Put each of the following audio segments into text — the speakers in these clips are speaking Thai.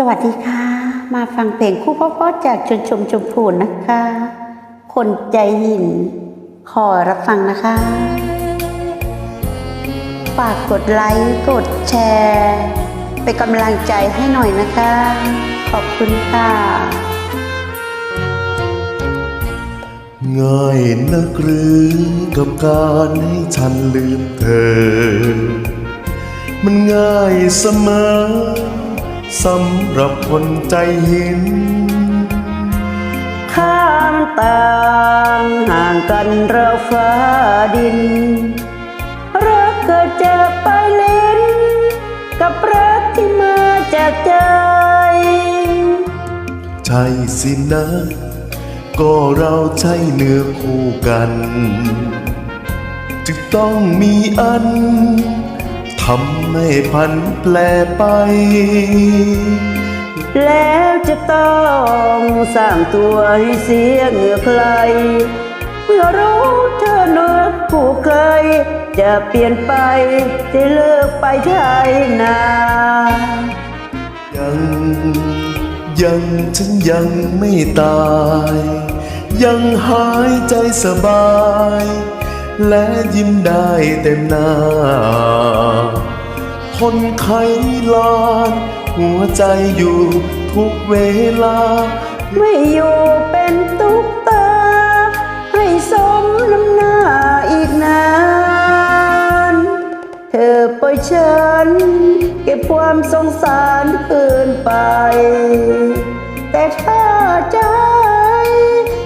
สวัสดีค่ะ มาฟังเพลงคู่พ่อๆจากชนชมชมพูนะคะ คนใจหิน ขอรับฟังนะคะ ฝากกดไลค์กดแชร์เป็นกำลังใจให้หน่อยนะคะ ขอบคุณค่ะง่ายนักหรือกับการให้ฉันลืมเธอ มันง่ายเสมอ สำหรับคนใจหิน ข้ามต่างห่างกันเราฟ้าดิน รักเกิดจากไปเล่นกับรักที่มาจากใจ ใช่สินะ ก็เราใช่เนื้อคู่กัน จึงต้องมีอัน ทำให้พันแปลไป แล้วจะต้องสร้างตัวให้เสียเหงื่อใครเมื่อรู้เธอเนื้อผู้เคย จะเปลี่ยนไปจะเลิกไปไทยนายัง ยังฉันยังไม่ตาย ยังหายใจสบาย และยิ้มได้เต็มหน้า คนไขลาน หัวใจอยู่ทุกเวลา ไม่อยู่เป็นตุ๊กตา ให้สมน้ำหน้าอีกนาน เธอปล่อยฉัน เก็บความสงสารคืนไป แต่ถ้าใจ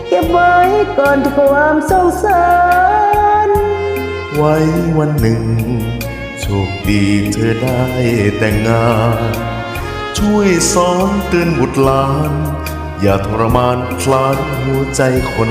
เก็บไว้ก่อนความสงสาร ไว้วันหนึ่ง โชคดีเธอได้แต่งงาน ช่วยสอนเตือนบุตรหลาน อย่าทรมานคลานหัวใจคน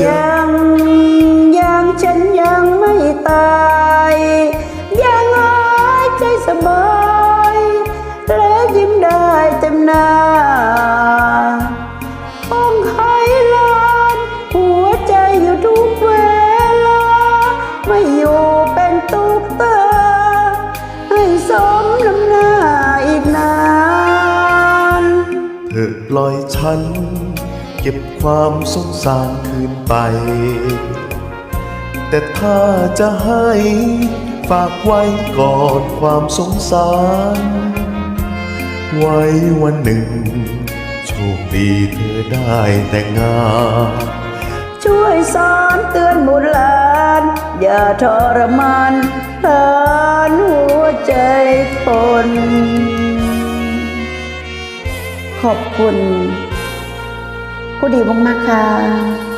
ยังยังฉันยังไม่ตายยังหายใจสบายและยิ้มได้เต็มหน้าห้องไขลานหัวใจอยู่ทุกเวลา ไม่อยู่เป็นตุ๊กตาให้สมน้ำหน้าอีกนานเธอปล่อยฉัน เก็บความสงสารคืนไป แต่ถ้าจะให้ฝากไว้ก่อนความสงสาร ไว้วันหนึ่ง โชคดีเธอได้แต่งงาน ช่วยสอนเตือนบุตรหลาน อย่าทรมานทานหัวใจคน ขอบคุณ ผู้ดีมากๆค่ะ